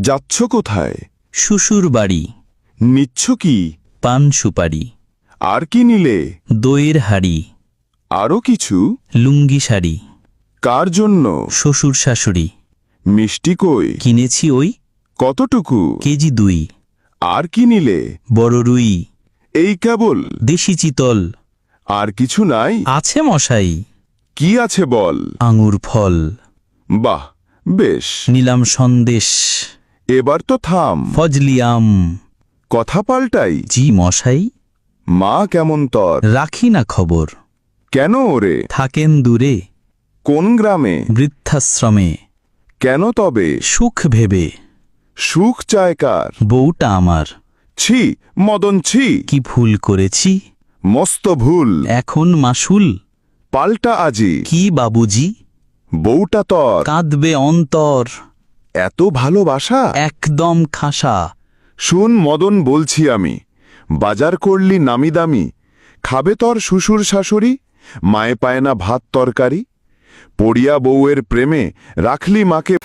যাচ্ছ কোথায়? শ্বশুর বাড়ি। নিচ্ছ কি? পান সুপারি। আর কি নিলে? দইয়ের হাড়ি। আরও কিছু? লুঙ্গি শাড়ি। কার জন্য? শ্বশুর শাশুড়ি। মিষ্টি কই? কিনেছি ওই কতটুকু? কেজি দুই। আর কি নিলে? বড় রুই। এই কেবল? দেশি চিতল। আর কিছু নাই? আছে মশাই। কি আছে বল? আঙুর ফল। বাহ বেশ। নিলাম সন্দেশ। এবার তো থাম। ফজলিয়াম। কথা পাল্টাই। জি মশাই। মা কেমন তর। রাখি না খবর। কেন ওরে? থাকেন দূরে। কোন গ্রামে? বৃদ্ধাশ্রমে। কেন তবে? সুখ ভেবে। সুখ চায় কার? বউটা আমার। ছি মদন ছি। কি ভুল করেছি? মস্ত ভুল। এখন মাসুল। পাল্টা আজি। কি বাবুজি? বউটা তর। কাঁদবে অন্তর। এত ভালোবাসা? একদম খাসা। শুন মদন বলছি আমি। বাজার করলি নামি দামি। খাবে তর শ্বশুর শাশুড়ি? মায়ে পায় না ভাত তরকারি? পড়িয়া বউয়ের প্রেমে রাখলি মাকে